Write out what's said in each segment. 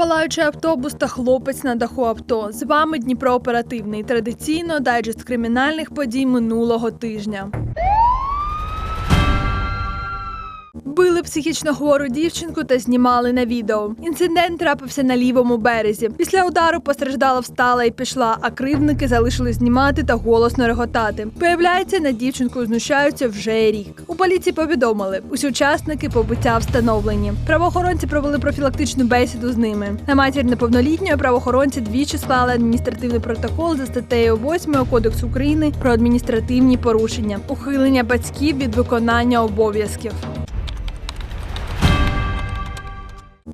Палаючий автобус та хлопець на даху авто. З вами Дніпро оперативний. Традиційно дайджест кримінальних подій минулого тижня. Били психічно хвору дівчинку та знімали на відео. Інцидент трапився на лівому березі. Після удару постраждала встала і пішла, а кривдники залишили знімати та голосно реготати. Виявляється, над дівчинкою знущаються вже рік. У поліції повідомили, усі учасники побиття встановлені. Правоохоронці провели профілактичну бесіду з ними. На матір неповнолітньої правоохоронці двічі склали адміністративний протокол за статтею 8 Кодексу України про адміністративні порушення, ухилення батьків від виконання обов'язків.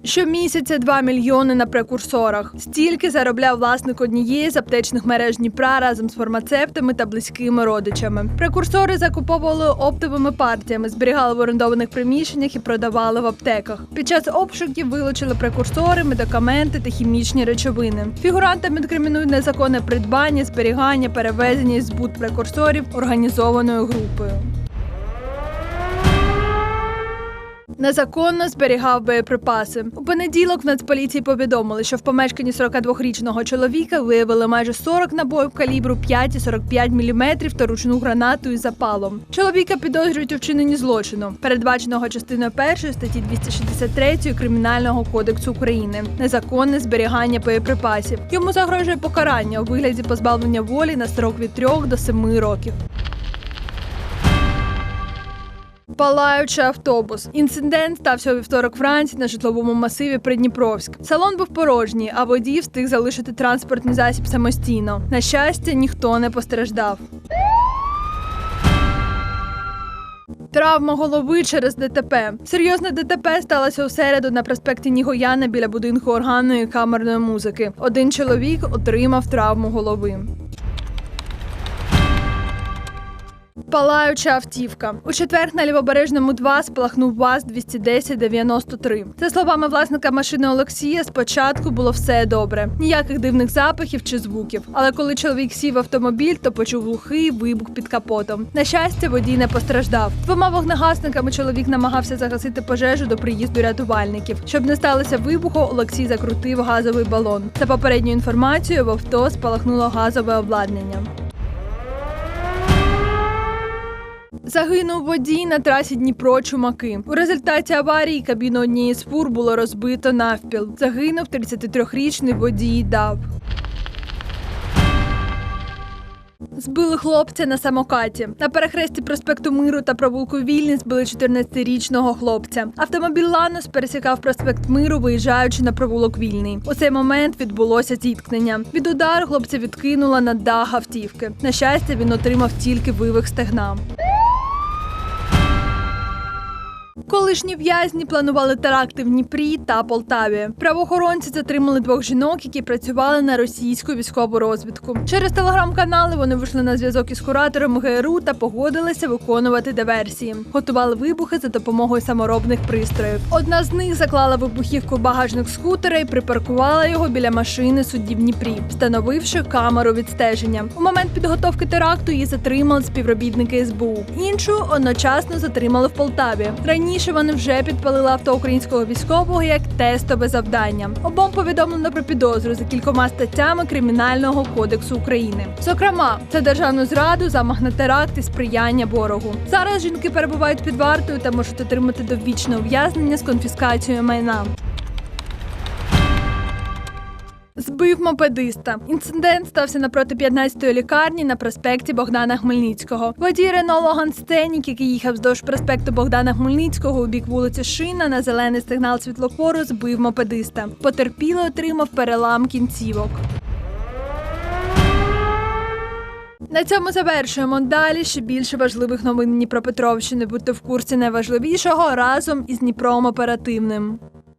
Щомісяця 2 мільйони на прекурсорах. Стільки заробляв власник однієї з аптечних мереж Дніпра разом з фармацевтами та близькими родичами. Прекурсори закуповували оптовими партіями, зберігали в орендованих приміщеннях і продавали в аптеках. Під час обшуків вилучили прекурсори, медикаменти та хімічні речовини. Фігурантам інкримінують незаконне придбання, зберігання, перевезення і збут прекурсорів організованою групою. Незаконно зберігав боєприпаси. У понеділок в Нацполіції повідомили, що в помешканні 42-річного чоловіка виявили майже 40 набоїв калібру 5,45 мм та ручну гранату із запалом. Чоловіка підозрюють у вчиненні злочину, передбаченого частиною 1 статті 263 Кримінального кодексу України. Незаконне зберігання боєприпасів. Йому загрожує покарання у вигляді позбавлення волі на строк від 3 до 7 років. Палаючий автобус. Інцидент стався у вівторок вранці на житловому масиві Придніпровськ. Салон був порожній, а водій встиг залишити транспортний засіб самостійно. На щастя, ніхто не постраждав. Травма голови через ДТП. Серйозне ДТП сталося у середу на проспекті Нігояна біля будинку органної камерної музики. Один чоловік отримав травму голови. Палаюча автівка. У четвер на лівобережному 2 спалахнув ВАЗ 21093. За словами власника машини Олексія, спочатку було все добре, ніяких дивних запахів чи звуків. Але коли чоловік сів автомобіль, то почув глухий вибух під капотом. На щастя, водій не постраждав. Двома вогнегасниками чоловік намагався загасити пожежу до приїзду рятувальників. Щоб не сталося вибуху, Олексій закрутив газовий балон. За попередньою інформацією, в авто спалахнуло газове обладнання. Загинув водій на трасі Дніпро Чумаки. У результаті аварії кабіну однієї з фур було розбито навпіл. Загинув 33-річний водій ДАВ. Збили хлопця на самокаті. На перехресті проспекту Миру та провулку Вільні збили 14-річного хлопця. Автомобіль Ланос пересікав проспект Миру, виїжджаючи на провулок Вільний. У цей момент відбулося зіткнення. Від удару хлопця відкинула на дах автівки. На щастя, він отримав тільки вивих стегна. Колишні в'язні планували теракти в Дніпрі та Полтаві. Правоохоронці затримали двох жінок, які працювали на російську військову розвідку. Через телеграм-канали вони вийшли на зв'язок із куратором ГРУ та погодилися виконувати диверсії. Готували вибухи за допомогою саморобних пристроїв. Одна з них заклала вибухівку багажник скутера і припаркувала його біля машини судді в Дніпрі, встановивши камеру відстеження. У момент підготовки теракту її затримали співробітники СБУ. Іншу одночасно затримали в Полтаві. Раніше вони вже підпалили авто українського військового як тестове завдання. Обом повідомлено про підозру за кількома статтями Кримінального кодексу України. Зокрема, це державну зраду, замах на теракт і сприяння ворогу. Зараз жінки перебувають під вартою та можуть отримати довічне ув'язнення з конфіскацією майна. Збив мопедиста. Інцидент стався напроти 15-ї лікарні на проспекті Богдана Хмельницького. Водій Рено Логан Сценік, який їхав вздовж проспекту Богдана Хмельницького у бік вулиці Шина на зелений сигнал світлофору, збив мопедиста. Потерпіло отримав перелам кінцівок. На цьому завершуємо. Далі ще більше важливих новин Дніпропетровщини. Будьте в курсі найважливішого разом із Дніпром оперативним.